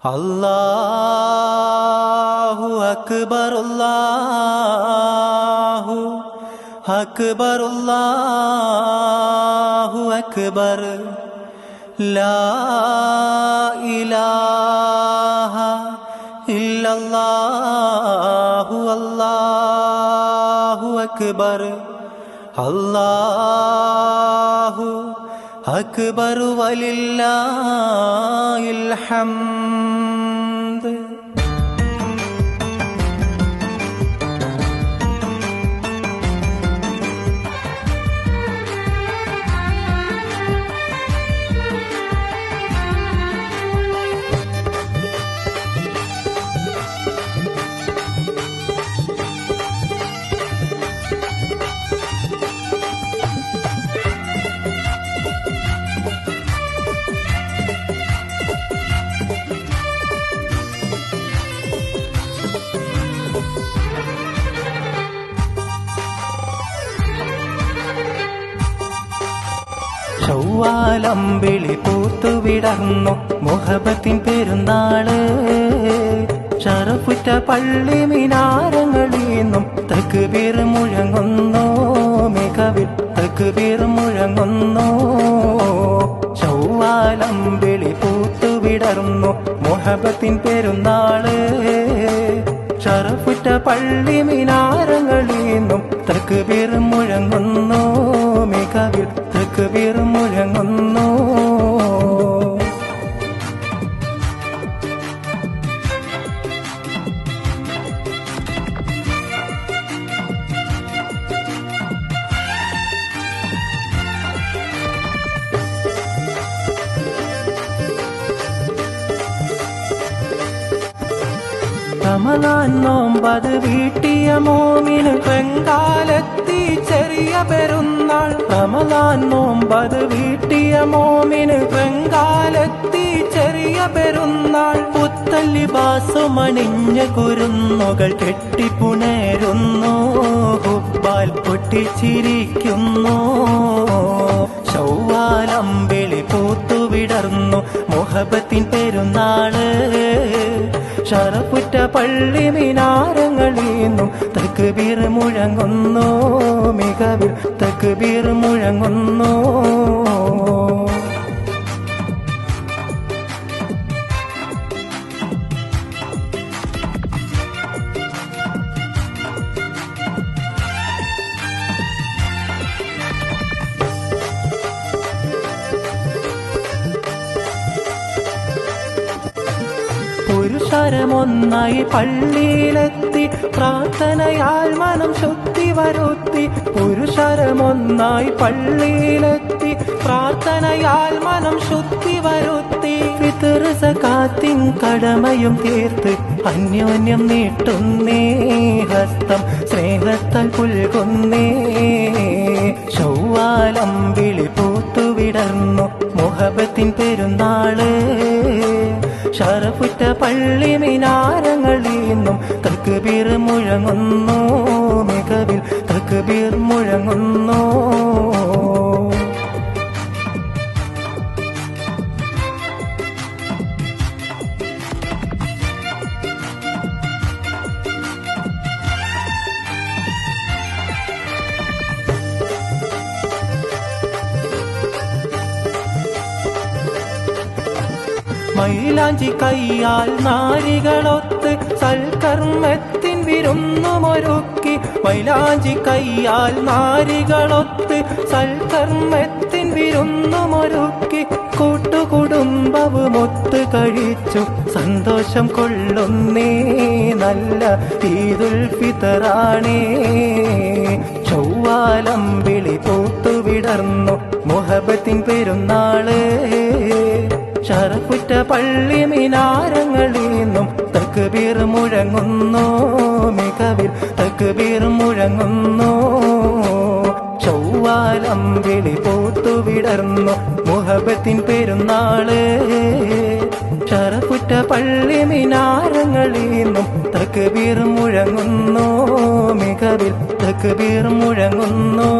اللہ اکبر اللہ اکبر اللہ اکبر لا الہ الا اللہ اللہ اکبر اللہ അക്ബർ വലില്ലാ ഹംദ് ചൊവ്വാലമ്പിളി പൂത്തുവിടർന്നു. മുഹബത്തിൻ പെരുന്നാൾ. ഷറഫുറ്റ പള്ളി മിനാരങ്ങളീന്നും പേർ മുഴങ്ങുന്നു മികവിൽ തക്കുബീർ മുഴങ്ങുന്നു ചൊവ്വാലം വിളി പൂത്തു വിടർന്നു മുഹബത്തിൻ പെരുന്നാൾ. ഷറഫുറ്റ പള്ളി മിനാരങ്ങളീന്നും തക്കുബീർ മുഴങ്ങുന്നു മികവിൽ തക്കുബീർ മുഴങ്ങുന്നു. റമലാൻ നോമ്പത് വീട്ടിയ മോമിന് പെങ്കാലത്തി ചെറിയ പെരുന്നാൾ. റമലാൻ നോമ്പത് വീട്ടിയ മോമിന് പെങ്കാലത്തി ചെറിയ പെരുന്നാൾ. പുത്തല്ലി ബാസുമണിഞ്ഞ കുരുന്നുകൾ കെട്ടിപ്പുണരുന്നു ഹുബാൽ പൊട്ടിച്ചിരിക്കുന്നു. ചൊവ്വാലമ്പിളി പൂത്തുവിടർന്നു മുഹബത്തിൻ പെരുന്നാൾ. ഷറഫുറ്റ പള്ളി മിനാരങ്ങളീന്നും തക്ബീർ മുഴങ്ങുന്നു മികവിൽ തക്ബീർ മുഴങ്ങുന്നു. പുരുഷരമൊന്നായി പള്ളിയിലെത്തി പ്രാർത്ഥനയാൽ മനം ശുദ്ധി വരുത്തി. പുരുഷരമൊന്നായി പള്ളിയിലെത്തി പ്രാർത്ഥനയാൽ മനം ശുദ്ധി വരുത്തി. പിതൃസ സകാത്തിൻ കടമയും തീർത്ത് അന്യോന്യം നീട്ടുന്നേ ഹസ്തം സ്നേഹത്താൽ പുൽകുന്നേ ചൊവ്വാലം വിളി പൂത്തുവിടർന്നു മുഹബത്തിൻ പെരുന്നാൾ. ഷറഫുറ്റ പള്ളി മിനാരങ്ങളിൽ നിന്നും തക്ബീർ മുഴങ്ങുന്നു മികവിൽ തക്ബീർ മുഴങ്ങുന്നു. മൈലാഞ്ചി കയ്യാൽ നാരികളൊത്ത് സൽക്കർമ്മത്തിൻ വിരുന്നുമൊരുക്കി മൈലാഞ്ചി കയ്യാൽ നാരികളൊത്ത് സൽക്കർമ്മത്തിൻ വിരുന്നുമൊരുക്കി കൂട്ടുകുടുംബവുമൊത്ത് കഴിച്ചു സന്തോഷം കൊള്ളുന്നേ നല്ല ഈദുൽ ഫിതറാണേ. ചൊവ്വാലം വിളി പൂത്തുവിടർന്നു മുഹബത്തിൻ പെരുന്നാൾ. ഷറഫുറ്റ പള്ളി മിനാരങ്ങളിൽ മിനാരങ്ങളീന്നും തക്ബീർ മുഴങ്ങുന്നു മികവിൽ തക്ബീർ മുഴങ്ങുന്നു. ചൊവ്വാലം വിളി പൂത്തുവിടർന്നു മുഹബത്തിൻ പെരുന്നാൾ. ഷറഫുറ്റ പള്ളി മിനാരങ്ങളിൽ മിനാരങ്ങളീന്നും തക്ബീർ മുഴങ്ങുന്നു മികവിൽ തക്ബീർ മുഴങ്ങുന്നു.